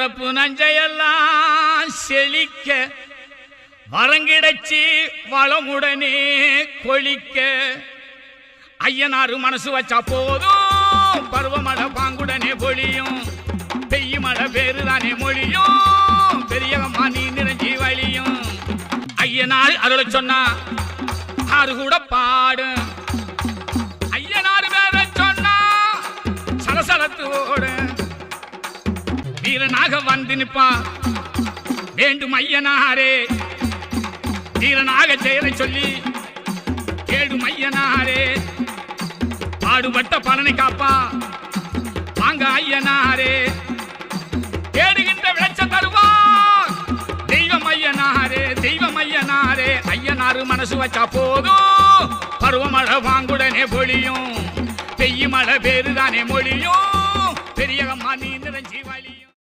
பிறப்பு நஞ்சையெல்லாம் செழிக்க வரங்கிடச்சி வளமுடனே கொளிக்க ஐயனாரு மனசு வச்சா போதும் பருவமழை பாங்குடனே பொழியும். பெய்ய மழை பேருதானே மொழியும் பெரியவம்மா நீ நிறைஞ்சி வழியும். ஐயனார் அருளை சொன்னா ஆறு கூட பாடும். வீரனாக வந்து நிற்பான் வேண்டும் ஐயனாரே. வீரனாக செயலை சொல்லி கேடும் ஐயனாரே. பாடுபட்ட பலனை காப்பா. வாங்க ஐயனாரே. தேடுகின்ற விளைச்ச தருவார். தெய்வம் ஐயனாரே தெய்வம் ஐயனாரே. ஐயனாரு மனசு வச்சா போதும் பருவமழை வாங்குடனே பொழியும். பெய்யும் மழை பேருதானே மொழியும். பெரியகம்மா நீ